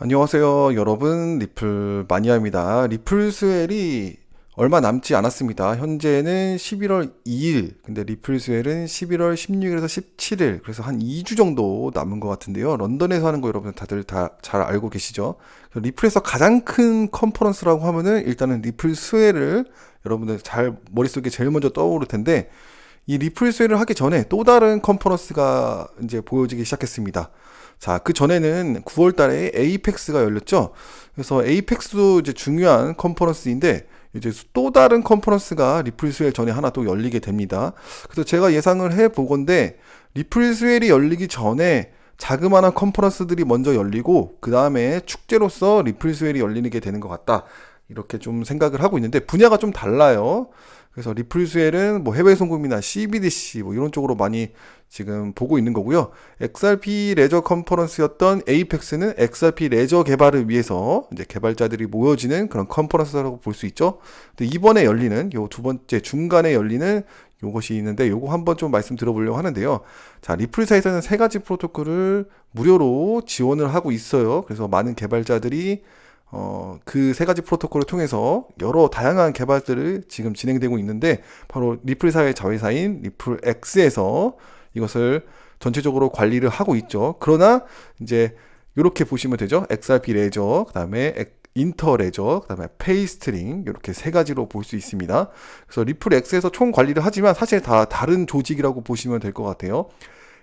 안녕하세요, 여러분. 리플 마니아입니다. 리플 스웰이 얼마 남지 않았습니다. 현재는 11월 2일, 근데 리플 스웰은 11월 16일에서 17일, 그래서 한 2주 정도 남은 것 같은데요. 런던에서 하는 거 여러분 다들 다 잘 알고 계시죠? 리플에서 가장 큰 컨퍼런스라고 하면은 일단은 리플 스웰을 여러분들 잘 머릿속에 제일 먼저 떠오를 텐데, 이 리플 스웰을 하기 전에 또 다른 컨퍼런스가 이제 보여지기 시작했습니다. 자, 그 전에는 9월 달에 에이펙스가 열렸죠. 그래서 에이펙스도 이제 중요한 컨퍼런스인데 이제 또 다른 컨퍼런스가 리플 스웰 전에 하나 또 열리게 됩니다. 그래서 제가 예상을 해 보건데 리플 스웰이 열리기 전에 자그마한 컨퍼런스들이 먼저 열리고 그 다음에 축제로서 리플 스웰이 열리게 되는 것 같다. 이렇게 좀 생각을 하고 있는데 분야가 좀 달라요. 그래서 리플스웰은 뭐 해외 송금이나 CBDC 뭐 이런 쪽으로 많이 지금 보고 있는 거고요. XRP 레저 컨퍼런스였던 에이펙스는 XRP 레저 개발을 위해서 이제 개발자들이 모여지는 그런 컨퍼런스라고 볼 수 있죠. 근데 이번에 열리는 요 두 번째 중간에 열리는 요것이 있는데 요거 한번 좀 말씀 들어보려고 하는데요. 자, 리플사에서는 세 가지 프로토콜을 무료로 지원을 하고 있어요. 그래서 많은 개발자들이 어, 그 세 가지 프로토콜을 통해서 여러 다양한 개발들을 지금 진행되고 있는데 바로 리플사의 자회사인 리플X에서 이것을 전체적으로 관리를 하고 있죠. 그러나 이제 이렇게 보시면 되죠. XRP 레저, 그다음에 인터 레저, 그다음에 페이스트링 이렇게 세 가지로 볼 수 있습니다. 그래서 리플 X에서 총 관리를 하지만 사실 다 다른 조직이라고 보시면 될 것 같아요.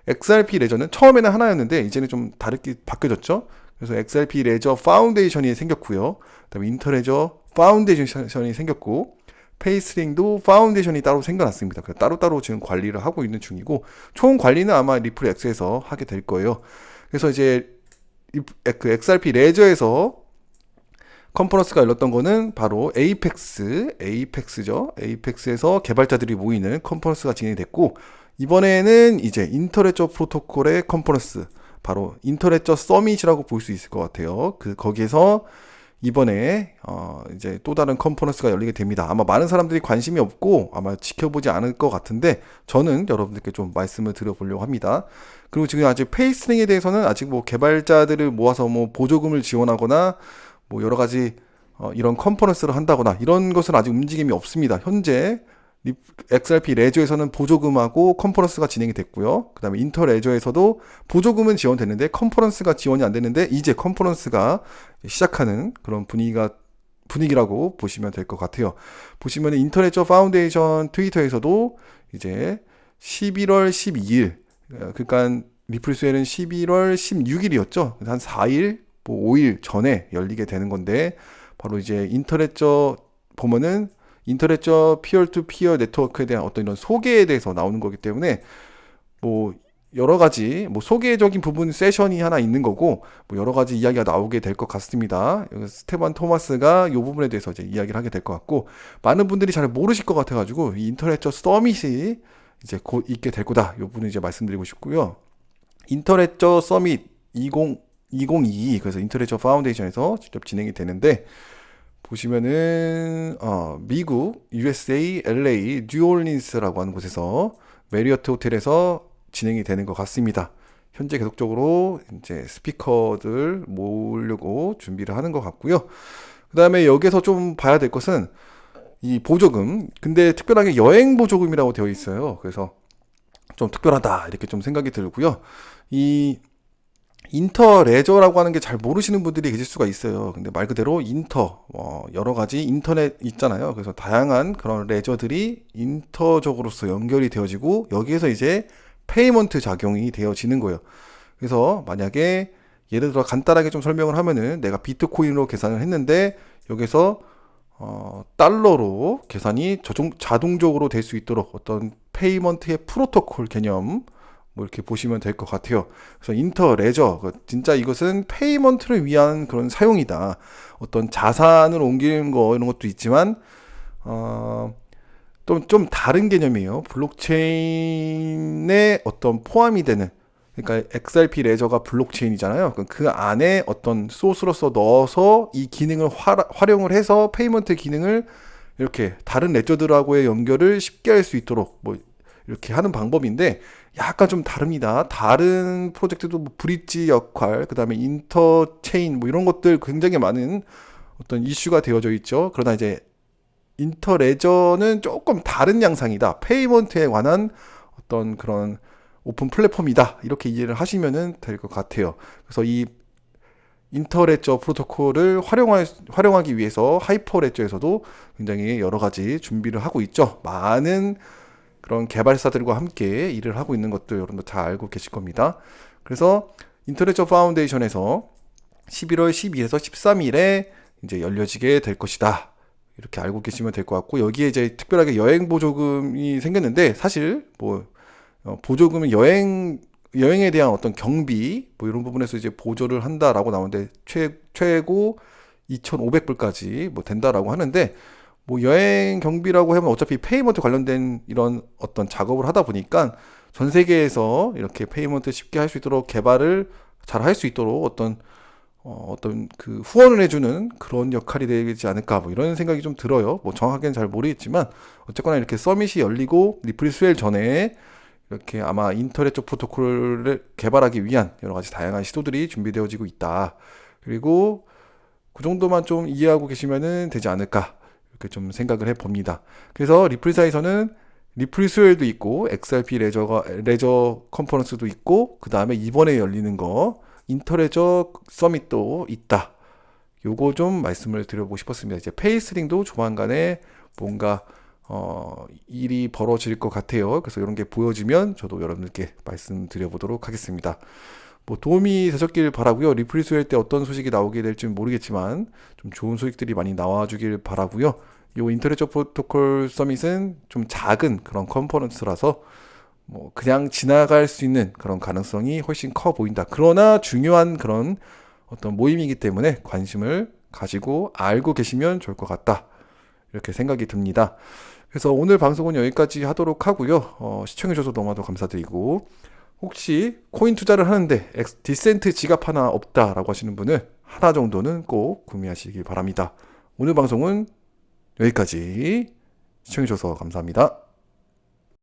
XRP 레저는 처음에는 하나였는데 이제는 좀 다르게 바뀌어졌죠. 그래서 XRP 레저 파운데이션이 생겼고요. 그다음에 인터 레저 파운데이션이 생겼고 페이스링도 파운데이션이 따로 생겨났습니다. 따로따로 지금 관리를 하고 있는 중이고 총 관리는 아마 리플 X에서 하게 될 거예요. 그래서 이제 그 XRP 레저에서 컨퍼런스가 열렸던 거는 바로 에이펙스, 에이펙스죠. 에이펙스에서 개발자들이 모이는 컨퍼런스가 진행이 됐고 이번에는 이제 인터넷적 프로토콜의 컨퍼런스, 바로 인터넷적 서밋이라고 볼 수 있을 것 같아요. 그 거기에서 이번에 어 이제 또 다른 컨퍼런스가 열리게 됩니다. 아마 많은 사람들이 관심이 없고 아마 지켜보지 않을 것 같은데 저는 여러분들께 좀 말씀을 드려보려고 합니다. 그리고 지금 아직 페이스링에 대해서는 아직 뭐 개발자들을 모아서 뭐 보조금을 지원하거나 뭐 여러 가지 어 이런 컨퍼런스를 한다거나 이런 것은 아직 움직임이 없습니다. 현재 XRP 레저에서는 보조금하고 컨퍼런스가 진행이 됐고요. 그 다음에 인터 레저에서도 보조금은 지원됐는데 컨퍼런스가 지원이 안 됐는데 이제 컨퍼런스가 시작하는 그런 분위기가 분위기라고 보시면 될 것 같아요. 보시면 인터넷저 파운데이션 트위터에서도 이제 11월 12일 그러니까 리플스웰은 11월 16일이었죠. 한 4일, 뭐 5일 전에 열리게 되는 건데 바로 이제 인터넷저 보면은 인터넷적 피어 투 피어 네트워크에 대한 어떤 이런 소개에 대해서 나오는 거기 때문에 뭐 여러 가지 뭐 소개적인 부분 세션이 하나 있는 거고 뭐 여러 가지 이야기가 나오게 될 것 같습니다. 스테반 토마스가 이 부분에 대해서 이제 이야기를 하게 될 것 같고 많은 분들이 잘 모르실 것 같아가지고 이 인터넷적 서밋이 이제 곧 있게 될 거다. 이 부분을 이제 말씀드리고 싶고요. 인터넷적 서밋 20 2022 그래서 인터넷적 파운데이션에서 직접 진행이 되는데 보시면은 어, 미국 USA LA 뉴올린스라고 하는 곳에서 메리어트 호텔에서 진행이 되는 것 같습니다. 현재 계속적으로 이제 스피커들 모으려고 준비를 하는 것 같고요. 그 다음에 여기서 좀 봐야 될 것은 이 보조금. 근데 특별하게 여행 보조금이라고 되어 있어요. 그래서 좀 특별하다 이렇게 좀 생각이 들고요. 이 인터 레저라고 하는 게 잘 모르시는 분들이 계실 수가 있어요. 근데 말 그대로 인터, 어, 여러 가지 인터넷 있잖아요. 그래서 다양한 그런 레저들이 인터적으로서 연결이 되어지고 여기에서 이제 페이먼트 작용이 되어지는 거예요. 그래서 만약에 예를 들어 간단하게 좀 설명을 하면은 내가 비트코인으로 계산을 했는데 여기서 어, 달러로 계산이 자동적으로 될 수 있도록 어떤 페이먼트의 프로토콜 개념 뭐 이렇게 보시면 될 것 같아요. 그래서 인터 레저 그 진짜 이것은 페이먼트를 위한 그런 사용이다. 어떤 자산을 옮기는 거 이런 것도 있지만 어, 좀, 좀 다른 개념이에요. 블록체인에 어떤 포함이 되는 그러니까 XRP 레저가 블록체인이잖아요. 그 안에 어떤 소스로서 넣어서 이 기능을 화, 활용을 해서 페이먼트 기능을 이렇게 다른 레저들하고의 연결을 쉽게 할 수 있도록 뭐 이렇게 하는 방법인데 약간 좀 다릅니다. 다른 프로젝트도 뭐 브릿지 역할, 그 다음에 인터체인 뭐 이런 것들 굉장히 많은 어떤 이슈가 되어져 있죠. 그러나 이제 인터레저는 조금 다른 양상이다. 페이먼트에 관한 어떤 그런 오픈 플랫폼이다. 이렇게 이해를 하시면 될 것 같아요. 그래서 이 인터레저 프로토콜을 활용할, 활용하기 위해서 하이퍼레저에서도 굉장히 여러 가지 준비를 하고 있죠. 많은 그런 개발사들과 함께 일을 하고 있는 것도 여러분도 잘 알고 계실 겁니다. 그래서 인터레저 파운데이션에서 11월 12일에서 13일에 이제 열려지게 될 것이다. 이렇게 알고 계시면 될 것 같고 여기에 이제 특별하게 여행 보조금이 생겼는데 사실 뭐 어, 보조금은 여행 여행에 대한 어떤 경비 뭐 이런 부분에서 이제 보조를 한다라고 나오는데 최 최고 2,500불까지 뭐 된다라고 하는데 뭐 여행 경비라고 하면 어차피 페이먼트 관련된 이런 어떤 작업을 하다 보니까 전 세계에서 이렇게 페이먼트 쉽게 할 수 있도록 개발을 잘 할 수 있도록 어떤 어, 어떤 그 후원을 해주는 그런 역할이 되지 않을까 뭐 이런 생각이 좀 들어요. 뭐 정확하게는 잘 모르겠지만 어쨌거나 이렇게 서밋이 열리고 리플 스웰 전에 이렇게 아마 인터넷 쪽 프로토콜을 개발하기 위한 여러 가지 다양한 시도들이 준비되어지고 있다. 그리고 그 정도만 좀 이해하고 계시면은 되지 않을까 이렇게 좀 생각을 해 봅니다. 그래서 리플사에서는 리플 스웰도 있고 XRP 레저가 레저 컨퍼런스도 있고 그 다음에 이번에 열리는 거 인터레저 서밋도 있다. 요거 좀 말씀을 드려보고 싶었습니다. 이제 페이스링도 조만간에 뭔가 어, 일이 벌어질 것 같아요. 그래서 이런 게 보여지면 저도 여러분들께 말씀드려보도록 하겠습니다. 뭐 도움이 되셨길 바라고요. 리프리스할 때 어떤 소식이 나오게 될지 모르겠지만 좀 좋은 소식들이 많이 나와주길 바라고요. 요 인터넷 프로토콜 서밋은 좀 작은 그런 컨퍼런스라서 뭐 그냥 지나갈 수 있는 그런 가능성이 훨씬 커 보인다. 그러나 중요한 그런 어떤 모임이기 때문에 관심을 가지고 알고 계시면 좋을 것 같다. 이렇게 생각이 듭니다. 그래서 오늘 방송은 여기까지 하도록 하고요. 어, 시청해주셔서 너무나도 감사드리고 혹시 코인 투자를 하는데 디센트 지갑 하나 없다라고 하시는 분은 하나 정도는 꼭 구매하시기 바랍니다. 오늘 방송은 여기까지 시청해주셔서 감사합니다.